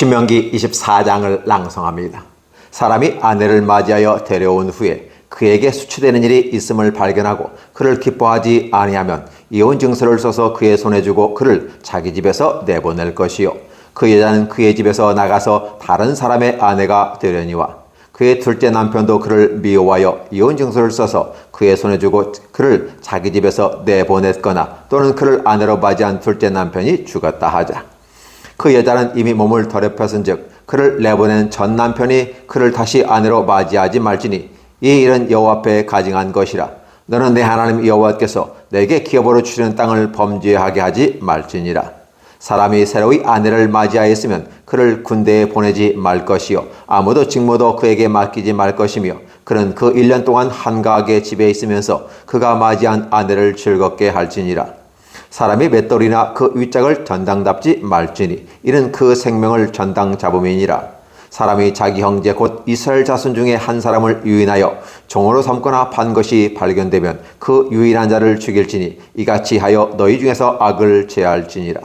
신명기 24장을 낭송합니다. 사람이 아내를 맞이하여 데려온 후에 그에게 수치되는 일이 있음을 발견하고 그를 기뻐하지 아니하면 이혼 증서를 써서 그의 손에 주고 그를 자기 집에서 내보낼 것이요 그 여자는 그의 집에서 나가서 다른 사람의 아내가 되려니와 그의 둘째 남편도 그를 미워하여 이혼 증서를 써서 그의 손에 주고 그를 자기 집에서 내보냈거나 또는 그를 아내로 맞이한 둘째 남편이 죽었다 하자 그 여자는 이미 몸을 더럽혔은즉 그를 내보낸 전 남편이 그를 다시 아내로 맞이하지 말지니 이 일은 여호와 앞에 가증한 것이라. 너는 내 하나님 여호와께서 내게 기업으로 주시는 땅을 범죄하게 하지 말지니라. 사람이 새로이 아내를 맞이하였으면 그를 군대에 보내지 말 것이요. 아무도 직무도 그에게 맡기지 말 것이며 그는 그 1년 동안 한가하게 집에 있으면서 그가 맞이한 아내를 즐겁게 할지니라 사람이 맷돌이나 그 윗짝을 전당답지 말지니 이는 그 생명을 전당 잡음이니라. 사람이 자기 형제 곧 이스라엘 자손 중에 한 사람을 유인하여 종으로 삼거나 판 것이 발견되면 그 유인한 자를 죽일지니 이같이 하여 너희 중에서 악을 제할지니라.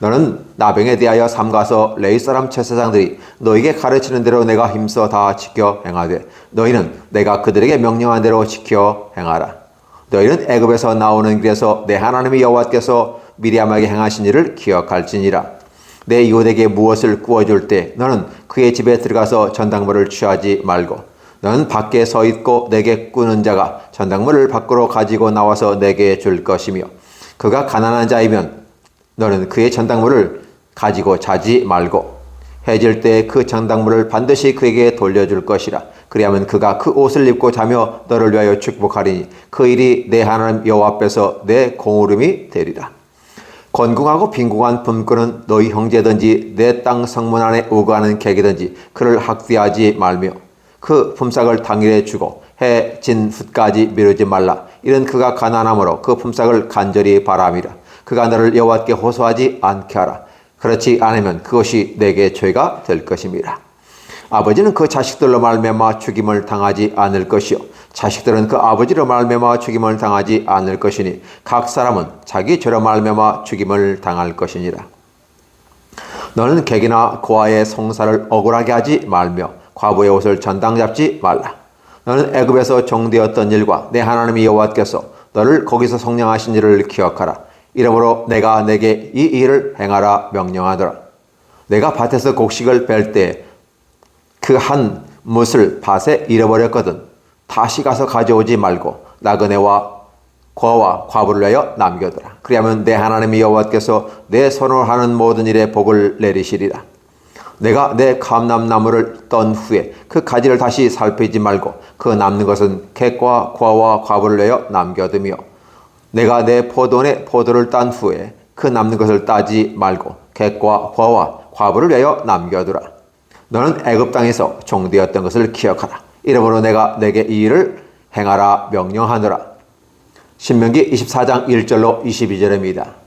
너는 나병에 대하여 삼가서 레이 사람 제사장들이 너에게 가르치는 대로 내가 힘써 다 지켜 행하되 너희는 내가 그들에게 명령한 대로 지켜 행하라 너희는 애굽에서 나오는 길에서 내 하나님의 여호와께서 미리암에게 행하신 일을 기억할지니라. 내 이웃에게 무엇을 구워줄 때 너는 그의 집에 들어가서 전당물을 취하지 말고 너는 밖에 서 있고 내게 꾸는 자가 전당물을 밖으로 가지고 나와서 내게 줄 것이며 그가 가난한 자이면 너는 그의 전당물을 가지고 자지 말고 해질 때 그 전당물을 반드시 그에게 돌려줄 것이라 그리하면 그가 그 옷을 입고 자며 너를 위하여 축복하리니 그 일이 내 하나님 여호와 앞에서 내 공울음이 되리라. 건궁하고 빈궁한 품꾼은 너희 형제든지 내 땅 성문 안에 우거하는 객이든지 그를 학대하지 말며 그 품삯을 당일에 주고 해 진 후까지 미루지 말라. 이는 그가 가난함으로 그 품삯을 간절히 바람이라. 그가 너를 여호와께 호소하지 않게 하라. 그렇지 않으면 그것이 내게 죄가 될 것입니다 아버지는 그 자식들로 말미암아 죽임을 당하지 않을 것이요. 자식들은 그 아버지로 말미암아 죽임을 당하지 않을 것이니 각 사람은 자기 죄로 말미암아 죽임을 당할 것이니라. 너는 객이나 고아의 송사를 억울하게 하지 말며 과부의 옷을 전당 잡지 말라. 너는 애굽에서 종되었던 일과 내 하나님 여호와께서 너를 거기서 성령하신 일을 기억하라. 이러므로 내가 내게 이 일을 행하라 명령하더라. 내가 밭에서 곡식을 뺄 때 그 한 못을 밭에 잃어버렸거든 다시 가서 가져오지 말고 나그네와 고아와 과부를 내어 남겨두라. 그리하면 내 하나님 여호와께서 내 손으로 하는 모든 일에 복을 내리시리라. 내가 내 감람나무를 떤 후에 그 가지를 다시 살피지 말고 그 남는 것은 객과 고아와 과부를 내어 남겨두며 내가 내 포도원에 포도를 딴 후에 그 남는 것을 따지 말고 객과 고아와 과부를 내어 남겨두라. 너는 애굽 땅에서 종되었던 것을 기억하라. 이러므로 내가 내게 이 일을 행하라 명령하노라. 신명기 24장 1절로 22절입니다.